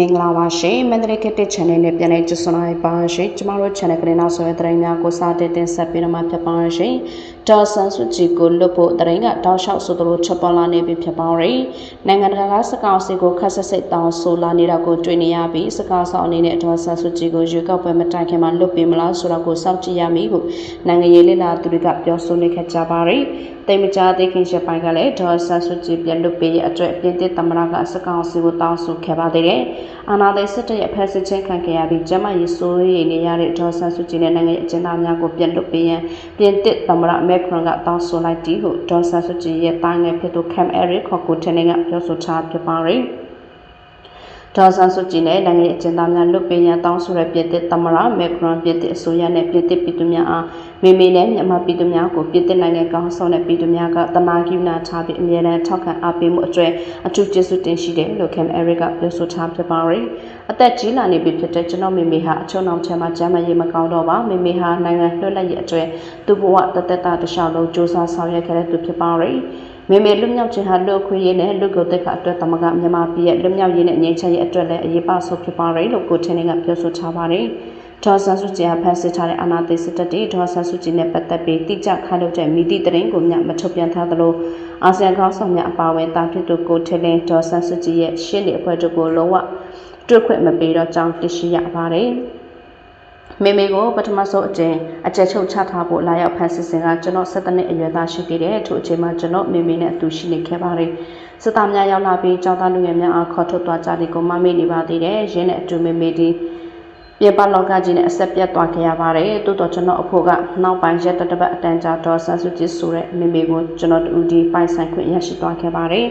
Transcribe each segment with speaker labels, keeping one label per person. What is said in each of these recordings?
Speaker 1: မင်္ဂလာပါရှင်မန္တလေးကတစ် channel နဲ့ပြန်လည်ကြိုဆိုလိုက်ပါရှင်ကျမတို့ channel ကလေးနောက်ဆိုတဲ့သတင်းများကိုစတင်တင်ဆက်ပေးမှာဖြစ်ပါရှင်ဒေါ်ဆန်စုကြည်ကိုလွတ်ဖို့သတင်းကတောက်လျှောက်ဆိုသလိုချက်ပေါ်လာနေပြီဖြစ်ပါရယ်နိုင်ငံတကာကစကောင်စီကိုခက်ဆက်စစ်တောင်းဆိုလာနေတာကိုတွေ့နေရပြီးစကောင်ဆောင်အနေနဲ့ဒေါ်ဆန်စုကြည်ကိုရွေးကောက်ပွဲမတိုင်ခင်မှာလွတ်ပေးမလားဆိုတာကိုစောင့်ကြည့်ရမည်ဟုနိုင်ငံရေးလေလာသူတွေကပြောဆိုနေခဲ့ကြပါရယ် တိတ်မကြသေးခင်ချက်ပိုင်းကလည်းဒေါ်ဆန်စုကြည်ပြန်လွတ်ပေးရဲ့အတွက်ပြင်သစ်သမ္မတကစကောင်စီကိုတောင်းဆိုခဲ့ပါသေးတယ်အာနာသိစစ်တပ်ရဲ့ဖက်စစ်ချင်းခံခဲ့ရပြီးကျမရေးဆိုးရည်နေရတဲ့ဒေါ်ဆန်စုကြည်နဲ့နိုင်ငံရေးအကျဉ်းသားများကိုပြန်လွတ်ပေးရန်ပြင်သစ်သမ္မတမက်ခရွန်ကတောင်းဆိုလိုက်သည်ဟုဒေါ်ဆန်စုကြည်ရဲ့တာငယ်ဖြစ်သူကမ်အရစ်ခေါ်ကိုထင်းကပြောဆိုထားဖြစ်ပါရယ် ဒေါ်ဆန်စုကြည်နဲ့နိုင်ငံရေးအကျဉ်းသားများလွတ်ပေးရန်တောင်းဆိုတဲ့ပြည်သစ်သမ္မတမက်ခရွန်ပြည်သစ်အစိုးရနဲ့ပြည်သစ်ပြည်သူများအားမိမိနဲ့မြန်မာပြည်သူများကိုပြည်သစ်နိုင်ငံကောင်းဆောင်တဲ့ပြည်သူများကတနာကိနာထားပြီးအမြဲတမ်းထောက်ခံအားပေးမှုအကျွဲအထူးကျေးဇူးတင်ရှိတယ်လို့ကမ်အရစ်ကပြောဆိုထားဖြစ်ပါရယ်အသက်ကြီးလာနေပြီဖြစ်တဲ့ကျွန်တော်မိမိဟာအချုံအောင်ချမ်းမှာကျမ်းမာရေးမကောင်းတော့ပါမိမိဟာနိုင်ငံလွတ်လပ်ရေးအကျွဲသူ့ဘဝတသက်တာတခြားလုံးစ조사ဆောင်ရွက်ခဲ့တဲ့သူဖြစ်ပါရယ် မေမေလွတ်မြောက်ခြင်းဟာလူခွေရေးနဲ့လူကုတ်တက်အတွက်တမကမြန်မာပြည်ရဲ့လွတ်မြောက်ရေးနဲ့ငြိမ်းချမ်းရေးအတွက်လည်းအရေးပါဆုံးဖြစ်ပါရယ်လို့ကိုထင်းကပြောဆိုထားပါတယ်။ဒေါ်ဆန်စုကြည်ဟာဖန်စစ်ထားတဲ့အာဏာသိမ်းစစ်တပ်တွေဒေါ်ဆန်စုကြည်နဲ့ပတ်သက်ပြီးတိကျခိုင်လုံတဲ့မိသည့်တရင်ကိုမျှမထုတ်ပြန်ထားသလိုအာဆီယံခေါင်းဆောင်များအပါအဝင်တာဖြစ်သူကိုထင်းလင်းဒေါ်ဆန်စုကြည်ရဲ့ရှင်းနေအဖွဲ့တို့ကိုလုံးဝတွေ့ခွင့်မပေးတော့ကြောင်းသိရှိရပါတယ်။ မေမေကိုပထမဆုံးအကျဉ်အကျက်ချုပ်ချထားဖို့လာရောက်ဖန်ဆစ်စဉ်ကကျွန်တော်၁၇နှစ်အရွယ်သားရှိသေးတယ်ထို့အချိန်မှာကျွန်တော်မေမေနဲ့အတူရှိနေခဲ့ပါတယ်စစ်သားများရောက်လာပြီးကြောင်းသားလူငယ်များအားခေါ်ထုတ်သွားကြသည်ကိုမမေ့နေပါသေးတယ်ရင်းနဲ့အတူမေမေဒီ ပြပလောကကြီးနဲ့အဆက်ပြတ်သွားခဲ့ရပါတယ်တိုးတော့ကျွန်တော်အဖို့ကနောက်ပိုင်းရက်တတပတ်အတန်းကြာတော့ဆန်စုကြည်ဆိုတဲ့မေမေကိုကျွန်တော်တူဒီပိုင်ဆိုင်ခွင့်ရရှိသွားခဲ့ပါတယ်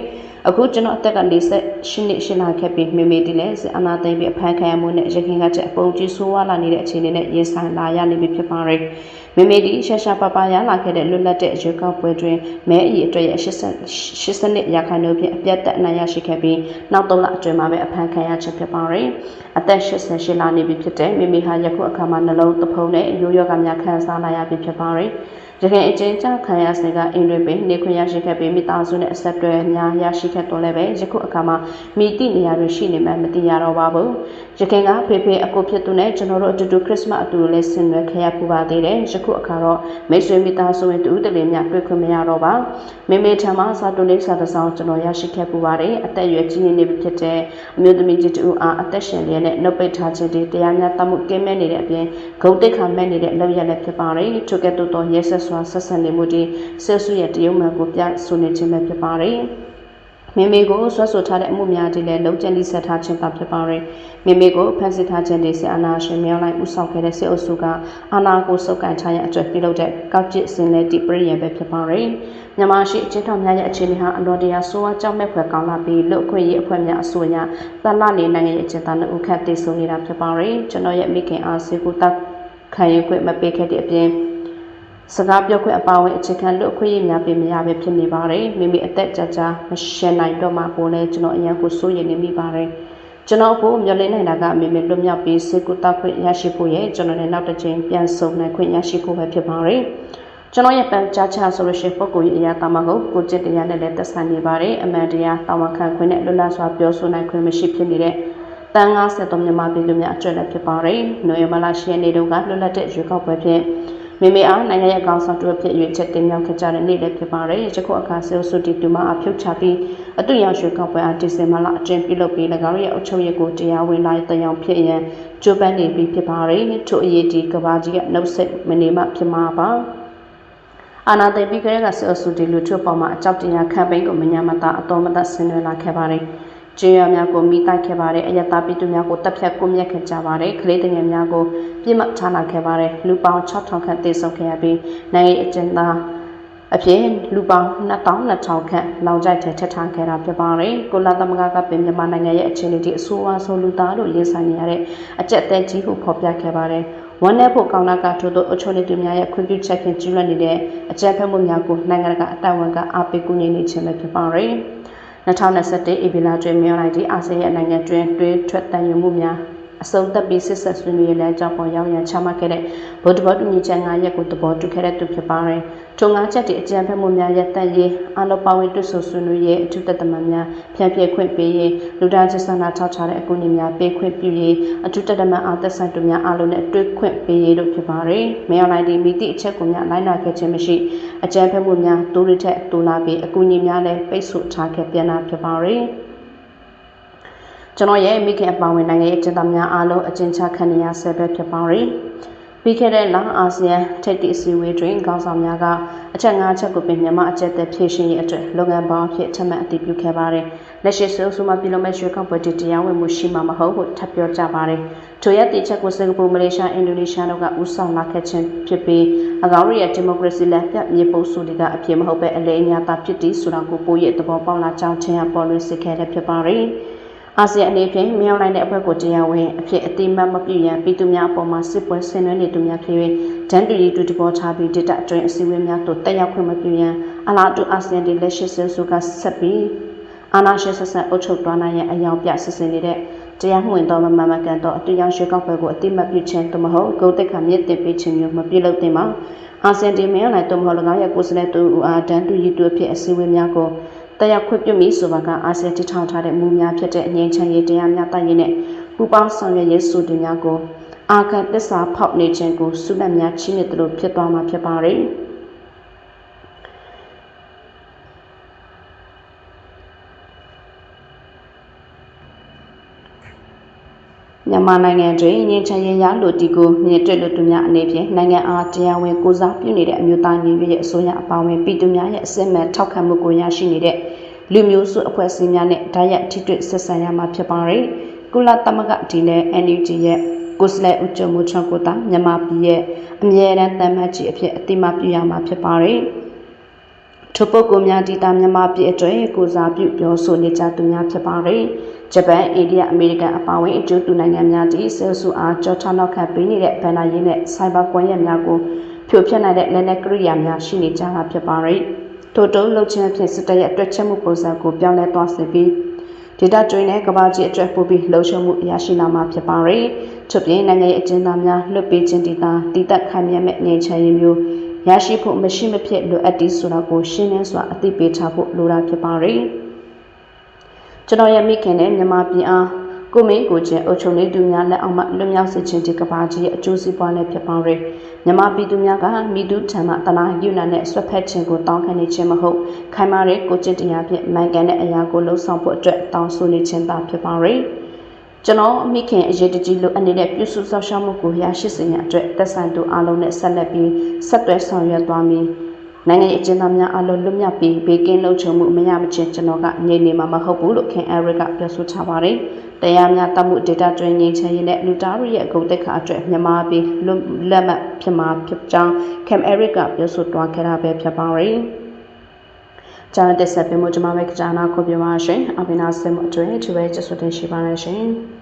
Speaker 1: အခုကျွန်တော်အသက်က48နှစ်ရှိလာခဲ့ပြီးမေမေဒီလည်းစစ်အာဏာသိမ်းပြီးအဖမ်းခံရမှုနဲ့ရခိုင်ကချက်အပုံကြီးဆိုးဝါးလာနေတဲ့အခြေအနေနဲ့ရင်ဆိုင်လာရနေပြီဖြစ်ပါတယ်မေမေဒီရှာရှာပပရလာခဲ့တဲ့လွတ်လပ်တဲ့ရွေးကောက်ပွဲတွင်မဲအီအတွက်ရဲ့80နှစ်ရာခိုင်နှုန်းဖြင့်အပြတ်သက်အနိုင်ရရှိခဲ့ပြီးနောက်၃လအတွင်းမှာပဲအဖမ်းခံရခြင်းဖြစ်ပါတယ်အသက်88လနေပြီဖြစ်တဲ့မေမေဟာယခုအခါမှာနှလုံးသဖုံးနဲ့ရိုးရောဂါများခံစားလာရပြီဖြစ်ပါတယ် ရခိုင်အကျဉ်းချခံရစဉ်ကအင်တွေပင်နေခွင့်ရရှိခဲ့ပြီးမိသားစုနဲ့အဆက်အသွယ်များရရှိခဲ့တော့လည်းပဲယခုအခါမှာမိတိနေရာတွေရှိနေမှမသိရတော့ပါဘူးရခိုင်ကဖေဖေအကိုဖြစ်သူနဲ့ကျွန်တော်တို့အတူတူခရစ်စမတ်အတူလည်းဆင်နွှဲခဲ့ရပူပါသေးတယ်ယခုအခါတော့မိတ်ဆွေမိသားစုဝင်တူတလေးများတွေ့ခွင့်မရတော့ပါမိမိထံမှာစာတုလေးစာတစ်စောင်းကျွန်တော်ရရှိခဲ့ပူပါတယ်အသက်အရွယ်ကြီးနေပြီဖြစ်တဲ့အမျိုးသမီးကြီးတူအားအသက်ရှင်လျက်နဲ့နှုတ်ပိတ်ထားခြင်းတွေတရားများတမှုကင်းမဲ့နေတဲ့အပြင်ဂုံတိတ်ခါမဲ့နေတဲ့အလုပ်ရလည်းဖြစ်ပါတယ်ထိုကဲ့သို့သောရဲဆက်စွာဆက်ဆံနေမှုတွေဆက်စုရဲ့တရုံမှန်ကိုပြဆိုနေခြင်းပဲဖြစ်ပါတယ်မိမိကိုဆွတ်ဆွထားတဲ့အမှုများတွေလည်းလုံးကျန်လိဆက်ထားခြင်းသာဖြစ်ပါရယ်မိမိကိုဖန်ဆီးထားခြင်းတွေစစ်အာဏာရှင်များလိုက်ဥဆောင်ခဲ့တဲ့စစ်အုပ်စုကအာဏာကိုစုပ်ကန်ထားရအတွက်ပြုလုပ်တဲ့ကောက်ကျစ်စင်လေတိပရိယံပဲဖြစ်ပါရယ်မြန်မာရှိအချင်းတော်များရဲ့အခြေအနေဟာအလွန်တရာဆိုးဝါးကြောက်မဲ့ဖွယ်ကောင်းလာပြီးလူအခွင့်အရေးအဖွဲ့များအဆိုအရသတ်လနေနိုင်ငံရဲ့အချင်းသားနှုတ်ခတ်တည်ဆုံနေတာဖြစ်ပါရယ်ကျွန်တော်ရဲ့မိခင်အားစေကူတက်ခံရင်ခွင့်မပေးခဲ့တဲ့အပြင် စကားပြောခွင့်အပါအဝင်အခြေခံလူအခွင့်အရေးများပြင်မရပဲဖြစ်နေပါတယ်မိမိအသက်ကြာကြာမရှင်နိုင်တော့မှကိုလည်းကျွန်တော်အရင်ကိုစိုးရိမ်နေမိပါတယ်ကျွန်တော်ကိုမျှော်လင့်နေတာကမိမိလွတ်မြောက်ပြီးစေကုတောက်ခွင့်ရရှိဖို့ရဲ့ကျွန်တော်လည်းနောက်တစ်ချိန်ပြန်ဆုံနိုင်ခွင့်ရရှိဖို့ပဲဖြစ်ပါတယ်ကျွန်တော်ရဲ့ပန်ကြားချဆိုလို့ရှိရင်ပုံကိုယ်ရေးအရာတာမဟုတ်ကိုจิตတရားနဲ့လည်းသက်ဆိုင်နေပါတယ်အမှန်တရားတာဝန်ခံခွင့်နဲ့လွတ်လပ်စွာပြောဆိုနိုင်ခွင့်မရှိဖြစ်နေတဲ့တန်53မြန်မာပြည်သူများအကျွတ်လည်းဖြစ်ပါတယ်။နိုဝင်ဘာလ10ရက်နေ့တုန်းကလွတ်လပ်တဲ့ရွေးကောက်ပွဲဖြင့် မိမိအားနိုင်ငံရဲ့အကောင်ဆောင်တူဖြစ်ရွေးချက်တင်မြောက်ခဲ့ကြတဲ့နေ့လည်းဖြစ်ပါတယ်။ယခုအခါဆဲဆူတီတူမအဖြုတ်ချပြီးအတူရောက်ရွှေကောက်ပွဲအားဒီဇင်ဘာလအတွင်းပြုလုပ်ပြီး၎င်းရဲ့အုပ်ချုပ်ရေးကိုတရားဝင်လိုက်တယောင်ဖြစ်ရန်ကြိုးပမ်းနေပြီးဖြစ်ပါတယ်။ထို့အရေးဒီကဘာကြီးကနှုတ်ဆက်မနေမှဖြစ်မှာပါ။အာနာသိပြီးကြတဲ့ကဆဲဆူတီလူထုပေါ်မှာအကြောက်တရားခံပိန်းကိုမညာမတာအတော်မတဆင်နွှဲလာခဲ့ပါတယ်။ ကျေးရွာများကိုမိတိုက်ခဲ့ပါတယ်အယက်သားပြည်သူများကိုတပ်ဖြတ်ကိုမြက်ခဲ့ကြပါတယ်ကလေးတငယ်များကိုပြစ်မှတ်ထားလာခဲ့ပါတယ်လူပေါင်း6000ခန့်သေဆုံးခဲ့ရပြီးနိုင်ငံအကျဉ်းသားအဖြစ်လူပေါင်း2200ခန့်လောင်ကြိုက်ထဲထက်ထားခဲ့တာဖြစ်ပါတယ်။ကိုလာသမဂကပင်မြန်မာနိုင်ငံရဲ့အခြေအနေဒီအဆိုးအဝါဆုံးလူသားတို့ရင်ဆိုင်နေရတဲ့အကြက်တဲကြီးဟုဖော်ပြခဲ့ပါတယ်။ဝန်내ဖို့ကောင်းတာကထို့သောအချို့နေသူများရဲ့ခွင့်ပြုချက်ဖြင့်ကျူးလွန်နေတဲ့အကြက်ဖက်မှုများကိုနိုင်ငံတကာအတိုင်ဝန်ကအားပေးကူညီနေခြင်းပဲဖြစ်ပါတယ်။ 2021ဧပြီလတွင်မြော်လိုက်သည့်အာဆီယံနိုင်ငံတွင်တွဲထွက်တန်ယူမှုများ အစုံသက်ပြီးစစ်ဆက်ဆွေးနွေးရေးလမ်းကြောင်းပေါ်ရောက်ရန်ချမှတ်ခဲ့တဲ့ဗုဒ္ဓဘောတူညီချက်9ရက်ကိုသဘောတူခဲ့တဲ့သူဖြစ်ပါတယ်။ထို၅ချက်တည်းအကြံဖက်မှုများရပ်တန့်ရေးအလုံးပါဝင်တွဆွဆွေးနွေးရေးအထူးသက်သမန်များဖြန့်ဖြည့်ခွင့်ပေးရေးလူသားချင်းစာနာထောက်ထားတဲ့အကူအညီများပေးခွင့်ပြုရေးအထူးသက်သမန်အားသက်ဆိုင်သူများအားလုံးနဲ့တွေ့ခွင့်ပေးရေးတို့ဖြစ်ပါတယ်။မြောင်လိုက်ဒီမိတိအချက်ကိုများလိုက်နာခဲ့ခြင်းမရှိအကြံဖက်မှုများတိုးရထက်တိုးလာပြီးအကူအညီများလည်းပိတ်ဆို့ထားခဲ့ပြန်တာဖြစ်ပါတယ်။ ကျွန်တော်ရဲ့မိခင်အပေါင်းဝင်နိုင်ငံရဲ့အကျဉ်းသားများအားလုံးအကျဉ်းချခံနေရဆဲပဲဖြစ်ပါတယ်။ပြီးခဲ့တဲ့လအာဆီယံထိပ်သီးအစည်းအဝေးတွင်ခေါင်းဆောင်များကအချက်၅ချက်ကိုပင်မြန်မာအကျက်သက်ဖြည့်ရှင်ရေးအတွက်လုပ်ငန်းပေါင်းဖြစ်ထမှတ်အတည်ပြုခဲ့ပါတယ်။လက်ရှိဆိုဆူမပြည်လုံးမဲ့ရွှေကောက်ပွဲတရားဝင်မှုရှိမှာမဟုတ်ဘူးထပ်ပြောကြပါတယ်။ထိုရက်တိချက်ကိုစင်ကာပူမလေးရှားအင်ဒိုနီးရှားတို့ကဦးဆောင်လာခဲ့ခြင်းဖြစ်ပြီးအကောင်ရရဲ့ဒီမိုကရေစီလက်ပြမြေပုံစုတွေကအပြည့်မဟုတ်ပဲအလေးအများသာဖြစ်တည်ဆိုတာကိုပိုရဲ့သဘောပေါက်လာကြောင်းချင်းအပေါ်လွှင့်စစ်ခဲ့တဲ့ဖြစ်ပါတယ်။ အာဆီယံအနေဖြင့်မြောက်နိုင်တဲ့အဖွဲ့ကိုတရားဝင်အဖြစ်အတိမတ်မပြုရန်ပြည်သူများအပေါ်မှာစစ်ပွဲဆင်နွှဲနေသူများဖြစ်၍ဒန်တူရီတူတပေါ်ထားပြီးဒေတာအတွင်းအစည်းအဝေးများသို့တက်ရောက်ခွင့်မပြုရန်အလားတူအာဆီယံဒီလက်ရှိဆဲဆိုကဆက်ပြီးအာဏာရှင်ဆက်ဆက်အုပ်ချုပ်သွားနိုင်ရန်အယောင်ပြစစ်စင်နေတဲ့တရားမှုဝင်သောမမှန်မကန်သောအတူရောက်ရွှေကောက်ပွဲကိုအတိမတ်ပြုခြင်းသို့မဟုတ်ဂုဏ်သိက္ခာမြင့်တင်ပေးခြင်းမျိုးမပြုလုပ်သင့်ပါအာဆီယံဒီမြောက်နိုင်သို့မဟုတ်၎င်းရဲ့ကိုယ်စားလှယ်သူအားဒန်တူရီတူအဖြစ်အစည်းအဝေးများကို တက်ရောက်ခွင့်ပြုမိဆိုပါကအာဆီယံတည်ထောင်ထားတဲ့မူများဖြစ်တဲ့အငြိမ်းချမ်းရေးတရားမျှတရေးနဲ့ပူးပေါင်းဆောင်ရွက်ရေးဆိုတင်များကိုအာခံသစ္စာဖောက်နေခြင်းကိုစုလက်များချီးမြှင့်သလိုဖြစ်သွားမှာဖြစ်ပါတယ်။မြန်မာနိုင်ငံတွင်ငင်းချင်ရင်ရလို့တီကိုမြင့်တွေ့လို့သူများအနေဖြင့်နိုင်ငံအားတရားဝင်ကိုစားပြုနေတဲ့အမျိုးသားညီညွတ်ရေးအစိုးရအပေါင်းဝင်ပြည်သူများရဲ့အစစ်မှန်ထောက်ခံမှုကိုရရှိနေတဲ့ လူမျိုးစုအဖွဲ့အစည်းများနဲ့ဓာတ်ရိုက်ထိတွေ့ဆက်ဆံရမှာဖြစ်ပါတယ်။ကုလသမဂ္ဂဒီနဲ့ NUG ရဲ့ကိုစလဲဦးကျော်မှုချောကိုတာမြန်မာပြည်ရဲ့အမြဲတမ်းတမ်းမှတ်ကြီးအဖြစ်အတိမပြုရမှာဖြစ်ပါတယ်။ထိုပုဂ္ဂိုလ်များဒေတာမြန်မာပြည်အတွက်ကိုစားပြုပြောဆိုနေကြသူများဖြစ်ပါတယ်။ဂျပန်၊အိန္ဒိယ၊အမေရိကန်အပါအဝင်အကျိုးတူနိုင်ငံများသည်ဆဲဆူအားကြောထောက်နောက်ခံပေးနေတဲ့ဗန်နာရေးနဲ့စိုက်ဘာကွန်ရက်များကိုဖြိုဖျက်နိုင်တဲ့လက်နက်ကရိယာများရှိနေကြတာဖြစ်ပါတယ်။ ထို့တုံးလှုပ်ခြင်းဖြင့်စစ်တပ်ရဲ့အတွက်ချက်မှုပုံစံကိုပြောင်းလဲသွားစေပြီးဒေတာကျွင်းနဲ့ကဘာကြီးအတွက်ပို့ပြီးလှုပ်ရှားမှုရရှိလာမှာဖြစ်ပါတယ်။ချုပ်ပြင်းနိုင်ငံရဲ့အကျဉ်းသားများလွတ်ပေးခြင်းဒေတာတည်တက်ခိုင်မြဲမဲ့ငြိမ်းချမ်းရေးမျိုးရရှိဖို့မရှိမဖြစ်လိုအပ်သည်ဆိုတာကိုရှင်းလင်းစွာအသိပေးထားဖို့လိုတာဖြစ်ပါတယ်။ကျွန်တော်ရဲ့မိခင်နဲ့မြန်မာပြည်အားကိုမင်းကိုချင်းအုပ်ချုပ်နေသူများလက်အောက်မှလွတ်မြောက်စေခြင်းဒီကဘာကြီးရဲ့အကျိုးစီးပွားနဲ့ဖြစ်ပါရယ် မြမပြည်သူများကမိသူထံမှတနာယူနာနဲ့ဆွတ်ဖက်ခြင်းကိုတောင်းခံနေခြင်းမဟုတ်ခိုင်မာတဲ့ကိုကျင့်တရားဖြင့်မှန်ကန်တဲ့အရာကိုလှုံ့ဆော်ဖို့အတွက်တောင်းဆိုနေခြင်းသာဖြစ်ပါရယ်ကျွန်တော်အမိခင်အရေးတကြီးလိုအနေနဲ့ပြုစုစောင့်ရှောက်မှုကိုရရှိစေရန်အတွက်သက်ဆိုင်သူအားလုံးနဲ့ဆက်လက်ပြီးဆက်သွယ်ဆောင်ရွက်သွားမည်နိုင်ငံရေးအကျဉ်းသားများအလုံးလွတ်မြောက်ပြီးဘေးကင်းလုံခြုံမှုမရမချင်းကျွန်တော်ကနေနေမှာမဟုတ်ဘူးလို့ခင်အဲရစ်ကပြောဆိုထားပါတယ်။ တရားများတမှု data တွင်ငြိမ်းချမ်းရေးနဲ့လူသားတို့ရဲ့အကုန်သက်ခါအတွက်မြန်မာပြည်လက်မှတ်ဖြစ်မှာဖြစ်ကြောင်းခင်အဲရစ်ကပြောဆိုသွားခဲ့တာပဲဖြစ်ပါတယ်။ကျန်တဲ့ဆက်ပြမှုကျွန်မပဲကြာနာကိုပြောပါရှင်။အပိနာစင်မှုအတွင်းဒီပဲကျဆွတဲ့ရှိပါရရှင်။